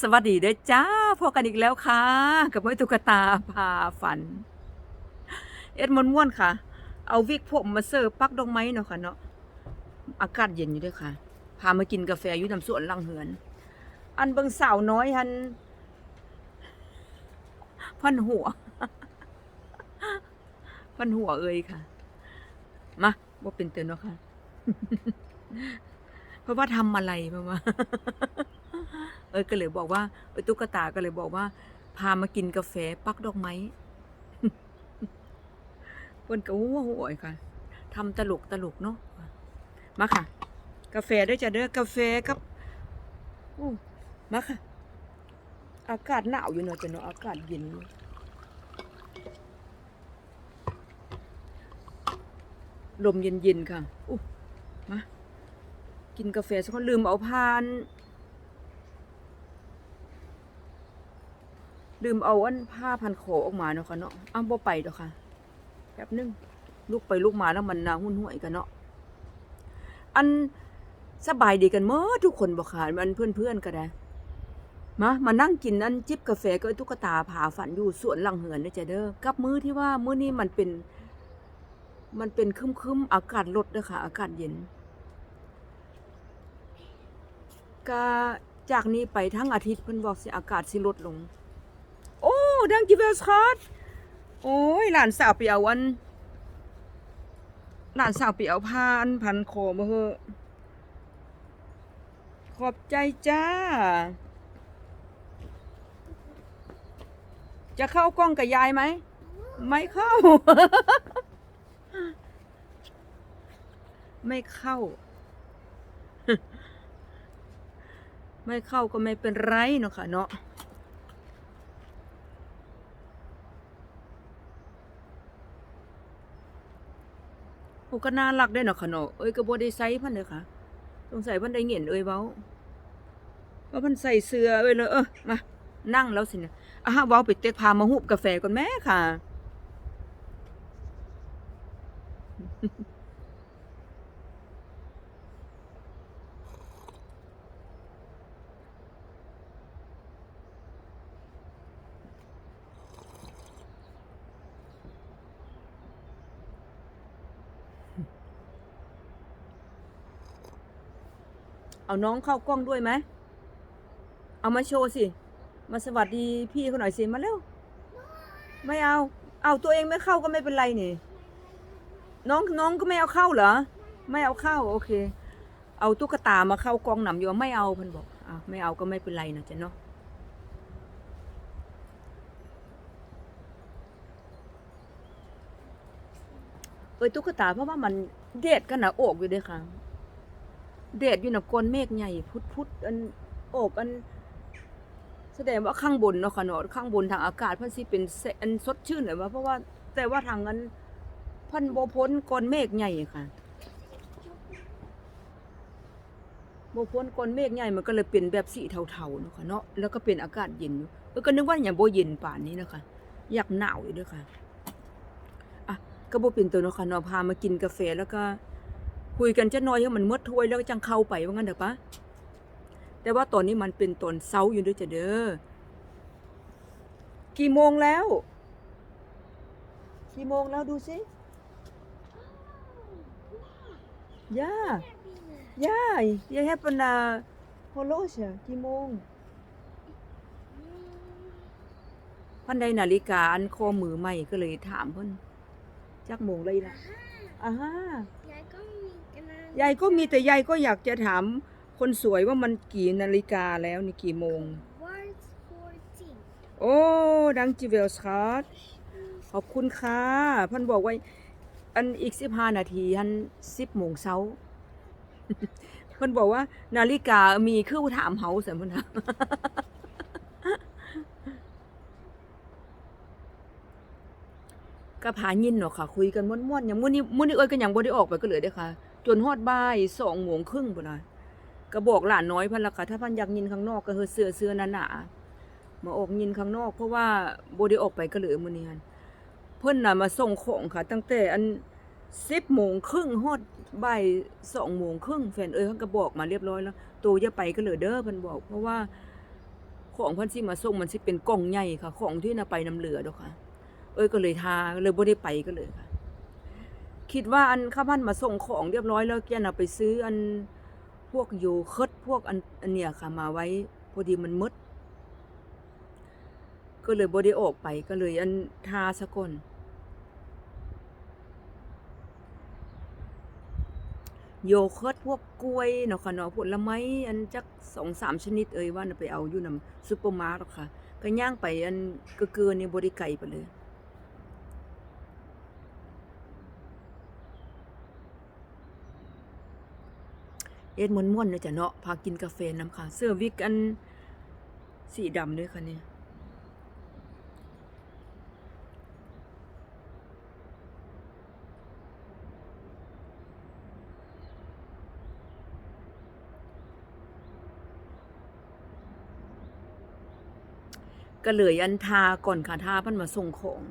สวัสดีเด้อจ้าพบกันอีกแล้วค่ะ กับแม่ตุกตาพาฝัน เอ็ดมวนม่วนค่ะ เอาวิกผมมาเสิร์ฟปักดอกไม้เนาะค่ะเนาะอากาศเย็นอยู่ด้วยค่ะ พามากินกาแฟอยู่น้ำสวนลังเหือน อันเบิงสาวน้อยหันพันหัวพันหัวเอ่ยค่ะ มาว่าเป็นเตือนเนาะค่ะ เพราะว่าทำอะไรเพราะว่าเออก็เลยบอกว่าเออตุ๊กตาก็เลยบอกว่า พามากินกาแฟปักดอกไม้เพิ่นก็หัวหัวๆค่ะทำตลกตลกเนาะมาค่ะ กาแฟด้วยจ้ะเด้อกาแฟกับอู้มาค่ะ อากาศหนาวอยู่เนาะจ้ะเนาะอากาศเย็นลมเย็นๆค่ะอู้มา กินกาแฟสักคนลืมเอาพานลืมเอาอันผ้าพันคอออกมาเนาะค่ะเนาะอ้าวบ่ไปดอกค่ะแป๊บนึงลูกไปลูกมาแล้วมันนาหุ่นห่วยกันเนาะอันสบายดีกันเมื่อทุกคนบ่ค่ะมันเพื่อนๆก็ได้มามานั่งกินอันจิบกาแฟก็ตุ๊กตาผาฝันอยู่สวนหลังเหือนเด้อจ้ะเด้อกับมื้อที่ว่ามื้อนี้มันเป็น มันเป็นครึมๆอากาศลดเด้อค่ะ อากาศเย็น ก็จากนี้ไปทั้งอาทิตย์เพิ่นบอกสิอากาศสิลดลง โอ้ดังกิเวลสคอตโอ้ยหลานสาวไปเอาวันหลานสาวไปเอาพานพันคอมาเหอขอบใจจ้า จะเข้ากล้องกับยายไหม ไม่เข้า ไม่เข้า ไม่เข้าก็ไม่เป็นไรเนาะค่ะเนาะโอ้ก็น่ารักได้เนาะค่ะเนาะเอ้ยก็บ่ได้ใส่พันเด้อค่ะสงสัยพันได้เห็นเอ้ยเว้าว่าพันใส่เสื้อเอ้ยเลยเออมานั่งแล้วสินะอะฮะเว้าไปเต็กพามาหูบกาแฟก่อนแม่ค่ะ เอาน้องเข้ากล้องด้วยไหม เอามาโชว์สิ มาสวัสดีพี่เขาหน่อยสิ มาเร็ว ไม่เอา เอาตัวเองไม่เข้าก็ไม่เป็นไรนี่ น้องน้องก็ไม่เอาเข้าเหรอ ไม่เอาเข้าโอเค เอาตุ๊กตามาเข้ากล้องหนำอยู่ไม่เอาพันบอกอะไม่เอาก็ไม่เป็นไรนะจ๊ะเนาะเอ้ยตุ๊กตาเพราะว่ามันเดดกันหนาอกอยู่ด้อค่ะ เดดอยู่หนาก้อนเมฆใหญ่พุดพุดอันโอบอัน แสดงว่าข้างบนเนาะค่ะเนาะข้างบนทางอากาศเพันสิเป็นแสอันสดชื่นหน่อยว่าเพราะว่าแต่ว่าทางนั้นเพันโบพ้นก้อนเมฆใหญ่ค่ะโบพ้นก้อนเมฆใหญ่มันก็เลยเป็นแบบสีเทาๆเนาะค่ะเนาะแล้วก็เป็นอากาศเย็นอยู่เออก็นึกว่าอย่างโบเย็นป่านนี้นะคะอยากหนาวอยู่ด้วยค่ะอะก็โบเป็นตัวเนาะค่ะเนาะพามากินกาแฟแล้วก็ คุยกันจะน้อยให้มันหมดถ้วยแล้วก็จังเข้าไปว่างั้นเถอะปะแต่ว่าตอนนี้มันเป็นตอนเช้าอยู่ด้วยจ้ะเด้อกี่โมงแล้ว กี่โมงแล้วดูสิย่าย่าย่าแฮปปนาโฮโลชกี่โมงพันใดนาฬิกาอันข้อมือใหม่ก็เลยถามเพิ่นจักโมงเลยนะอ่าฮะ ยายก็มีกันนะ ยายก็มีแต่ยายก็อยากจะถามคนสวยว่ามันกี่นาฬิกาแล้วนี่กี่โมง What's fourteen โอ้ ดังจิเวลส์ครับขอบคุณค่ะเพันบอกว่า อันอีกสิบห้านาทีอันสิบโมงเช้าเพิ่นบอกว่า นาฬิกามีคือถามเฮาเสมอนะก็ผายินเนาะค่ะ คุยกันม่วนๆอย่างมื้อนี้มื้อนี้เอ้ยก็ยังบ่ได้ออกไปก็เลยเด้อค่ะ จนฮอดบ่ายสองโมงครึ่งพุ่นน่ะก็บอกหลานน้อยพันละค่ะถ้าพันอยากยินข้างนอกก็เฮ็ดเสื้อเสื้อหนาๆมาออกยินข้างนอก เพราะว่าบ่ได้ออกไปก็เลยมื้อนี้หั่นเพิ่นน่ะมาส่งของค่ะ ตั้งแต่อันสิบโมงครึ่งฮอดบ่ายสองโมงครึ่งแฟนเอ้ยเขาก็บอกมาเรียบร้อยแล้วตัวอย่าไปก็เลยเด้อเพิ่นบอก เพราะว่าของเพิ่นสิมาส่งมันสิเป็นกล่องใหญ่ค่ะ ของที่น่ะไปน้ำเหลือดอกค่ะ เอ้ยก็เลยทาเลยบ่ได้ไปก็เลยค่ะ คิดว่าอันข้าพันมาส่งของเรียบร้อยแล้วแกน่ะไปซื้ออันพวกโยเคิร์ตพวกอันอันเนี้ยค่ะมาไว้พอดีมันหมดก็เลยบ่ได้ออกไปก็เลยอันทาซะกนโยเคิร์ตพวกกล้วยเนาะค่ะเนาะผลไม้อันจักสองสามชนิดเอ่ยว่าน่ะไปเอาอยู่นำซุปเปอร์มาร์ทหรอกค่ะ ก็ย่างไปอันก็เกินนี่บ่ได้ไกลไปเลย เอ็ดม่วนๆเนาะจ้ะเนาะพากินกาแฟนำค่ะ เสื้อวิกอันสีดำด้วยค่ะนี่ก็เลยอันทาก่อนค่ะทาพันมาส่งของ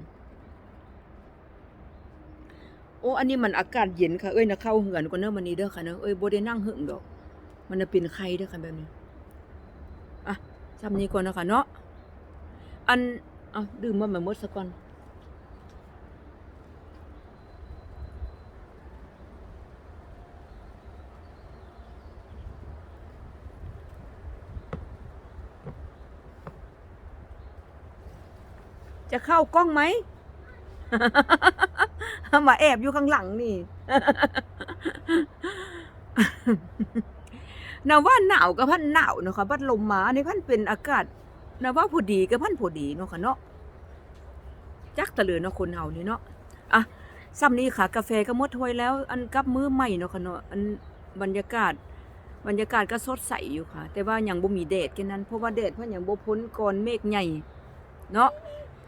โอ้อันนี้มันอากาศเย็นค่ะเอ้ยนะเข้าเหือนก่อนเนอะวันนี้เด้อค่ะเนอะเอ้ยบ่ได้นั่งหึงดอก มันจะเป็นไข้เด้อค่ะแบบนี้อะจำนี้ก่อนนะคะเนาะอันเอาดื่มมาหมดซะก่อนจะเข้ากล้องไหม มาแอบอยู่ข้างหลังนี่นาว่าหนาวกับพันหนาวเนาะค่ะพัดลมมาในพันเป็นอากาศนาว่าพอดีกับพันพอดีเนาะค่ะเนาะจักตะเลยเนาะคนเฮานี่เนาะอะซ้ำนี้ค่ะ กาแฟก็หมดถ้วยแล้ว อันกับมื้อใหม่เนาะค่ะเนาะอันบรรยากาศ บรรยากาศก็สดใสอยู่ค่ะ แต่ว่ายังบ่มีแดดแค่นั้นเพราะว่าแดดเพิ่นยังบ่พ้นก่อนเมฆใหญ่ เนาะ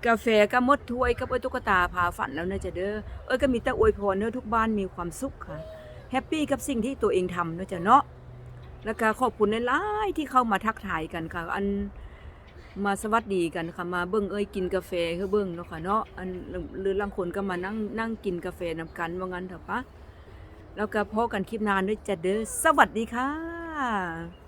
กาแฟก็มดถ้วยกับเอ้ยตุ๊กตาพาฝันแล้วเนะจะเด้อเอ้ยก็มีแต่อวยพรเด้อทุกบ้านมีความสุขค่ะแฮปปี้กับสิ่งที่ตัวเองทำเนะจ๊ะเนาะแล้วก็ขอบคุณหลายๆที่เข้ามาทักทายกันค่ะ อันมาสวัสดีกันค่ะมาเบิ่งเอ้ยกินกาแฟเฮ้อเบิ่งเนาะค่ะเนาะอันหรือลางคนก็มานั่งนั่งกินกาแฟนำกันว่างั้นเถอะปะแล้วก็พอกันคลิปนานด้วยจ้ะเด้อสวัสดีค่ะ